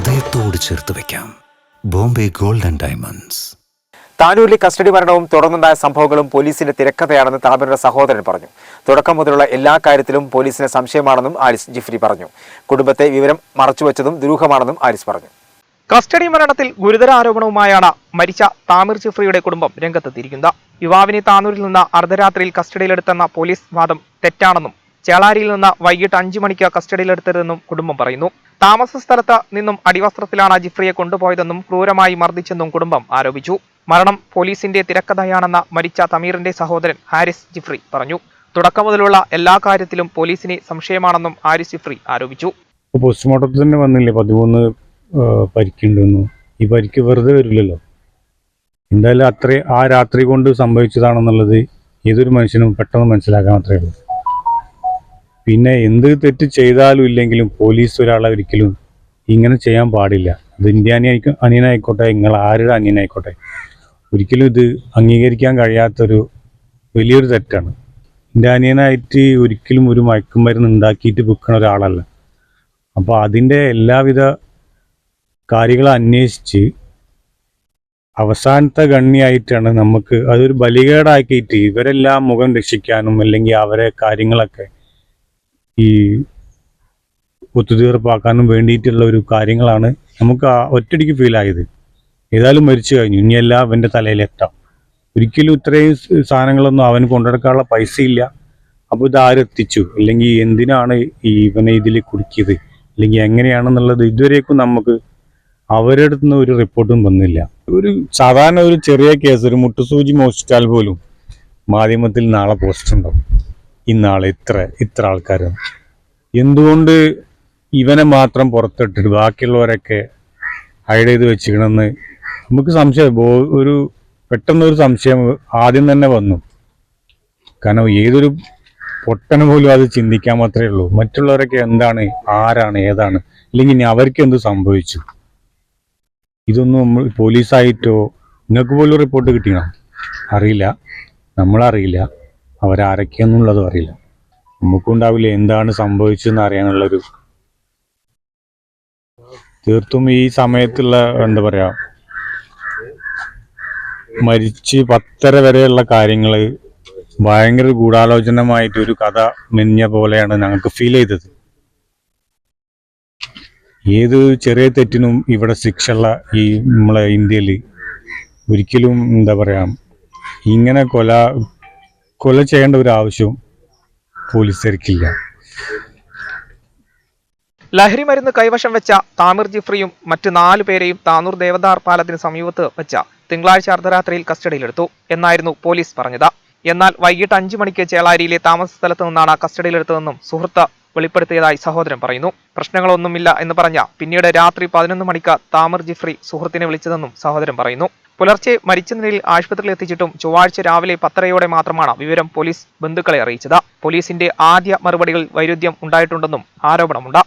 ഹൃദയത്തോട് ചേർത്ത് വെക്കാം. Bombay gold and diamonds. താനൂരിലെ custody മരണവും തുടർന്നുണ്ടായ സംഭവങ്ങളും പോലീസിന്റെ തിരക്കഥയാണെന്ന് താനൂരിന്റെ സഹോദരൻ പറഞ്ഞു. തുടക്കം മുതലുള്ള എല്ലാ കാര്യത്തിലും പോലീസിന് സംശയമാണെന്നും ആരിസ് ജിഫ്രി പറഞ്ഞു. കുടുംബത്തെ വിവരം മറച്ചുവെച്ചതും ദുരൂഹമാണെന്നും ആരിസ് പറഞ്ഞു. കസ്റ്റഡി മരണത്തിൽ ഗുരുതര ആരോപണവുമായാണ് മരിച്ച താമിർ ജിഫ്രിയുടെ കുടുംബം രംഗത്തെത്തിയിരിക്കുന്നത്. യുവാവിനെ താനൂരിൽ നിന്ന് അർദ്ധരാത്രിയിൽ കസ്റ്റഡിയിലെടുത്തെന്ന പോലീസ് വാദം തെറ്റാണെന്നും ചേളാരിയിൽ നിന്ന് വൈകിട്ട് അഞ്ചു മണിക്ക് കസ്റ്റഡിയിലെടുത്തതെന്നും കുടുംബം പറയുന്നു. താമസ സ്ഥലത്ത് നിന്നും അടിവസ്ത്രത്തിലാണ് ജിഫ്രിയെ കൊണ്ടുപോയതെന്നും ക്രൂരമായി മർദ്ദിച്ചെന്നും കുടുംബം ആരോപിച്ചു. മരണം പോലീസിന്റെ തിരക്കഥയാണെന്ന മരിച്ച തമീറിന്റെ സഹോദരൻ ഹാരിസ് ജിഫ്രി പറഞ്ഞു. തുടക്കം മുതലുള്ള എല്ലാ കാര്യത്തിലും പോലീസിനെ സംശയമാണെന്നും ഹാരിസ് ജിഫ്രി ആരോപിച്ചു. പോസ്റ്റ്മോർട്ടം തന്നെ വന്നില്ലേ? പതിമൂന്ന് പരിക്കുണ്ടെന്നു. ഈ പരിക്ക് വെറുതെ വരില്ലല്ലോ. എന്തായാലും അത്ര ആ രാത്രി കൊണ്ട് സംഭവിച്ചതാണെന്നുള്ളത് ഏതൊരു മനുഷ്യനും പെട്ടെന്ന് മനസ്സിലാക്കാൻ മാത്രമേ ഉള്ളൂ. പിന്നെ എന്ത് തെറ്റ് ചെയ്താലും ഇല്ലെങ്കിലും പോലീസ് ഒരാളെ ഒരിക്കലും ഇങ്ങനെ ചെയ്യാൻ പാടില്ല. അത് ഇന്ത്യ അനിയ അനിയനായിക്കോട്ടെ നിങ്ങൾ ആരുടെ അനിയനായിക്കോട്ടെ. ഒരിക്കലും ഇത് അംഗീകരിക്കാൻ കഴിയാത്തൊരു വലിയൊരു തെറ്റാണ്. എന്റെ അനിയനായിട്ട് ഒരിക്കലും ഒരു മയക്കുമരുന്ന് ഉണ്ടാക്കിയിട്ട് വിൽക്കുന്ന ഒരാളല്ല. അപ്പോൾ അതിന്റെ എല്ലാവിധ കാര്യങ്ങളും അന്വേഷിച്ച് അവസാനത്തെ ഗണ്ണിയായിട്ടാണ് നമുക്ക് അതൊരു ബലികേടാക്കിയിട്ട് ഇവരെല്ലാം മുഖം രക്ഷിക്കാനും അല്ലെങ്കിൽ അവരെ കാര്യങ്ങളൊക്കെ ഈ ഒത്തുതീർപ്പാക്കാനും വേണ്ടിയിട്ടുള്ള ഒരു കാര്യങ്ങളാണ് നമുക്ക് ആ ഒറ്റടിക്ക് ഫീൽ ആയത്. ഏതായാലും മരിച്ചു കഴിഞ്ഞു. ഇനിയെല്ലാം അവന്റെ തലയിലെത്താം ഒരിക്കലും ഇത്രയും സാധനങ്ങളൊന്നും അവന് കൊണ്ടെടുക്കാനുള്ള പൈസ ഇല്ല അപ്പോൾ ഇത് ആരെത്തിച്ചു? അല്ലെങ്കിൽ എന്തിനാണ് ഈ ഇവനെ ഇതിൽ കുടുക്കിയത്? അല്ലെങ്കിൽ എങ്ങനെയാണെന്നുള്ളത് ഇതുവരേക്കും നമുക്ക് അവരുടെ അടുത്ത് നിന്ന് ഒരു റിപ്പോർട്ടും വന്നില്ല. ഒരു സാധാരണ ഒരു ചെറിയ കേസ് ഒരു മുട്ടുസൂചി മോഷ്ടിച്ചാൽ പോലും മാധ്യമത്തിൽ നാളെ പോസ്റ്റ് ഉണ്ടാവും. ഇന്നാളെ ഇത്ര ഇത്ര ആൾക്കാരാണ്. എന്തുകൊണ്ട് ഇവനെ മാത്രം പുറത്തിട്ടിട്ട് ബാക്കിയുള്ളവരൊക്കെ ഹൈഡ് ചെയ്ത് വെച്ചിക്കണമെന്ന് നമുക്ക് സംശയം ഒരു പെട്ടെന്നൊരു സംശയം ആദ്യം തന്നെ വന്നു. കാരണം ഏതൊരു പൊട്ടന് പോലും അത് ചിന്തിക്കാൻ മാത്രമേ ഉള്ളൂ. മറ്റുള്ളവരൊക്കെ എന്താണ് ആരാണ് ഏതാണ് അല്ലെങ്കിൽ ഇനി അവർക്ക് എന്ത് സംഭവിച്ചു? ഇതൊന്നും നമ്മൾ പോലീസായിട്ടോ നിങ്ങൾക്ക് പോലും റിപ്പോർട്ട് കിട്ടിയണോ അറിയില്ല. നമ്മളറിയില്ല. അവരാരൊക്കെയെന്നുള്ളതും അറിയില്ല. നമുക്കും ഉണ്ടാവില്ല എന്താണ് സംഭവിച്ചതെന്ന് അറിയാനുള്ളൊരു തീർത്തും ഈ സമയത്തുള്ള എന്താ പറയാ മരിച്ച് പത്തര വരെയുള്ള കാര്യങ്ങൾ ഭയങ്കര ഗൂഢാലോചനമായിട്ട് ഒരു കഥ മെഞ്ഞ പോലെയാണ് ഞങ്ങൾക്ക് ഫീൽ ചെയ്തത്. ഏത് ചെറിയ തെറ്റിനും ഇവിടെ ശിക്ഷയുള്ള ഈ നമ്മളെ ഇന്ത്യയിൽ ഒരിക്കലും എന്താ പറയാ ഇങ്ങനെ കൊല കൊല ചെയ്യേണ്ട ഒരു ആവശ്യവും പോലീസുകാർക്കില്ല. ലഹരി മരുന്ന് കൈവശം വെച്ച താമിർ ജിഫ്രിയും മറ്റു നാലു പേരെയും താനൂർ ദേവദാർ പാലത്തിന് സമീപത്ത് വെച്ച തിങ്കളാഴ്ച അർദ്ധരാത്രിയിൽ കസ്റ്റഡിയിലെടുത്തു എന്നായിരുന്നു പോലീസ് പറഞ്ഞത്. എന്നാൽ വൈകിട്ട് അഞ്ചു മണിക്ക് ചേളാരിയിലെ താമസ സ്ഥലത്ത് നിന്നാണ് കസ്റ്റഡിയിലെടുത്തതെന്നും സുഹൃത്ത് വെളിപ്പെടുത്തിയതായി സഹോദരൻ പറയുന്നു. പ്രശ്നങ്ങളൊന്നുമില്ല എന്ന് പറഞ്ഞ പിന്നീട് രാത്രി പതിനൊന്ന് മണിക്ക് താമിർ ജിഫ്രി സുഹൃത്തിനെ വിളിച്ചതെന്നും സഹോദരൻ പറയുന്നു. പുലർച്ചെ മരിച്ച നിലയിൽ ആശുപത്രിയിൽ എത്തിച്ചിട്ടും ചൊവ്വാഴ്ച രാവിലെ പത്തരയോടെ മാത്രമാണ് വിവരം പോലീസ് ബന്ധുക്കളെ അറിയിച്ചത്. പോലീസിന്റെ ആദ്യ മറുപടികളിൽ വൈരുദ്ധ്യം ഉണ്ടായിട്ടുണ്ടെന്നും ആരോപണമുണ്ട്.